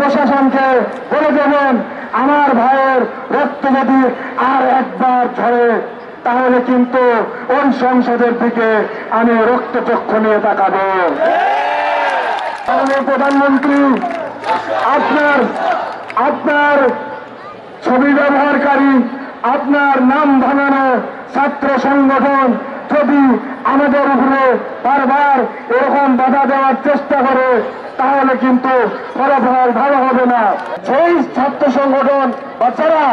প্রশাসনকে বলে দেবেন, আমার ভাইয়ের রক্ত যদি আর একবার ঝরে, তাহলে কিন্তু ওই সংসদের দিকে আমি রক্তচক্ষু নিয়ে তাকাবো। প্রধানমন্ত্রী, আপনার আপনার ছবি ব্যবহারকারী, আপনার নাম ভাঙানো ছাত্র সংগঠন যদি আমাদের উপরে বারবার এরকম বাধা দেওয়ার চেষ্টা করে, তাহলে কিন্তু ফলাফল ভালো হবে না। সেই ছাত্র সংগঠন বা যারা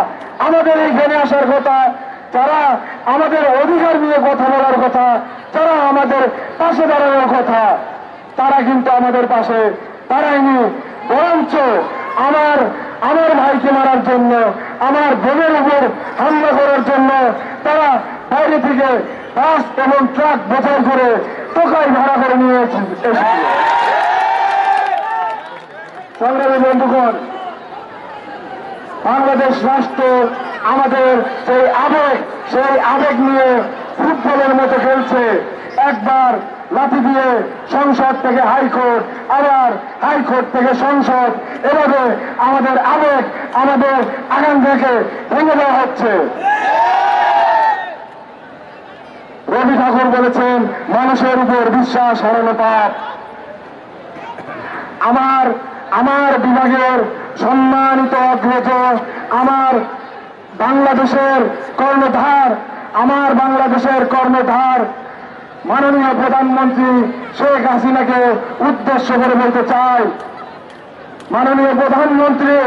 আমাদের এইখানে আসার কথা, যারা আমাদের অধিকার নিয়ে কথা বলার কথা, যারা আমাদের পাশে দাঁড়ানোর কথা, তারা কিন্তু আমাদের পাশে দাঁড়ায়নি। বরঞ্চ আমার আমার ভাইকে মারার জন্য, আমার বোনের উপর হামলা করার জন্য বাইরে থেকে বাস এবং ট্রাক বোঝাই করে টোকাই ভাড়া করে নিয়ে সংগ্রামী বন্ধুগণ, বাংলাদেশ রাষ্ট্র আমাদের সেই আবেগ সেই আবেগ নিয়ে ফুটবলের মতো খেলছে। একবার লাঠি দিয়ে সংসদ থেকে হাইকোর্ট, আবার হাইকোর্ট থেকে সংসদ। এভাবে আমাদের আবেগ, আমাদের আগাম থেকে ভেঙে দেওয়া হচ্ছে। রবি ঠাকুর বলেছেন, মানুষের উপর বিশ্বাস হারানো পাপ। আমার আমার বিভাগের সম্মানিত অগ্রজ, আমার বাংলাদেশের কর্ণধার, আমার বাংলাদেশের কর্ণধার, মাননীয় প্রধানমন্ত্রী শেখ হাসিনাকে উদ্দেশ্য করে বলতে চাই। মাননীয় প্রধানমন্ত্রী,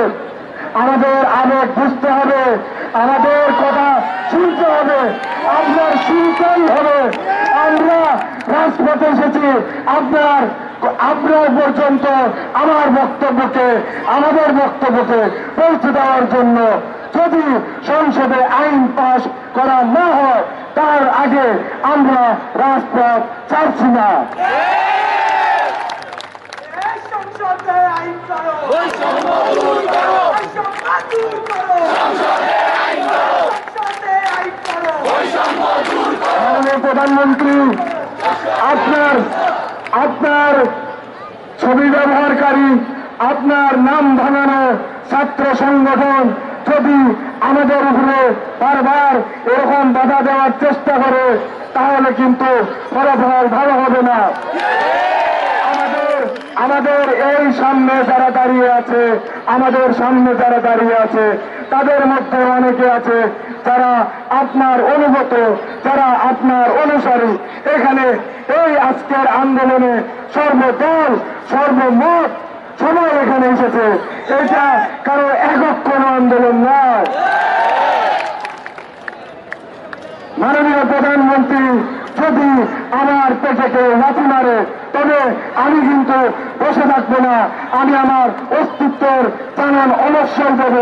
আমাদের আবেগ বুঝতে হবে, আমাদের কথা শুনতে হবে আপনার হবে। আমরা রাজপথে এসেছি। আপনার আপনার পর্যন্ত আমার বক্তব্যকে আমাদের বক্তব্যকে পৌঁছে দেওয়ার জন্য যদি সংসদে আইন পাশ করা না হয় তার আগে আমরা রাজপথ ছাড়ছি না। সংসদে আইন করো বৈষম্য দূর করো বৈষম্য দূর করো সংসদে আইন করো সংসদে আইন করো মাননীয় প্রধানমন্ত্রী আপনার আপনার ছবি ব্যবহারকারী, আপনার নাম ভাঙানো ছাত্র সংগঠন যদি আমাদের উপরে বারবার এরকম বাধা দেওয়ার চেষ্টা করে, তাহলে কিন্তু ফলাফল ভালো হবে না। আমাদের আমাদের এই সামনে যারা দাঁড়িয়ে আছে, আমাদের সামনে যারা দাঁড়িয়ে আছে, তাদের মধ্যে অনেকে আছে যারা আপনার অনুগত যারা আপনার অনুসারী। এখানে এই আজকের আন্দোলনে সর্বদল, সর্বমত সবাই এখানে এসেছে। এটা কারও একক কোনো আন্দোলন নয়। মাননীয় প্রধানমন্ত্রী যদি আমার পেটে কেউ লাথি মারে, তবে আমি কিন্তু বসে থাকব না। আমি আমার অস্তিত্বের জানান অবশ্যই দেব।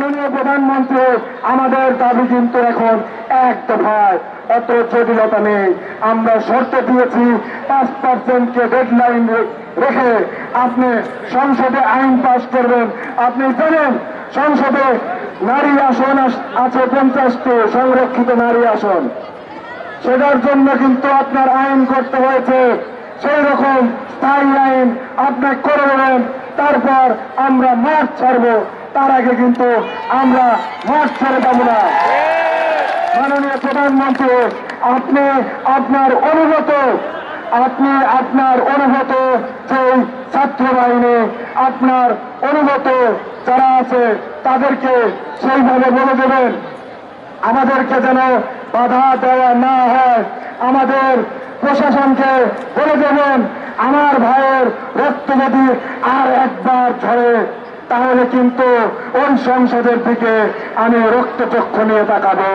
মাননীয় প্রধানমন্ত্রী, আমাদের দাবি কিন্তু এখন এক দফায়। অত জটিলতা নেই। আমরা শর্ত দিয়েছি, পাঁচ পার্সেন্টকে ডেডলাইন রেখে আপনি সংসদে আইন পাশ করবেন। আপনি জানেন, সংসদে নারী আসন আস- আছে পঞ্চাশটি, সংরক্ষিত নারী আসন। সেটার জন্য কিন্তু আপনার আইন করতে হয়েছে। সেই রকম স্থায়ী আইন আপনি করে দেবেন তারপর আমরা মাঠ ছাড়বো। তার আগে কিন্তু আমরা মাঠ ছেড়ে যাব না। মাননীয় প্রধানমন্ত্রী, আপনি আপনার অনুগত, আপনি আপনার অনুগত সেই ছাত্র বাহিনী, আপনার অনুগত যারা আছে তাদেরকে সেইভাবে বলে দেবেন। আমাদেরকে যেন বাধা দেওয়া না হয়, আমাদের প্রশাসনকে বলে দেবেন, আমার ভাইয়ের রক্ত যদি আর একবার ঝরে তাহলে কিন্তু ওই সংসদের দিকে আমি রক্তচক্ষু নিয়ে তাকাবো।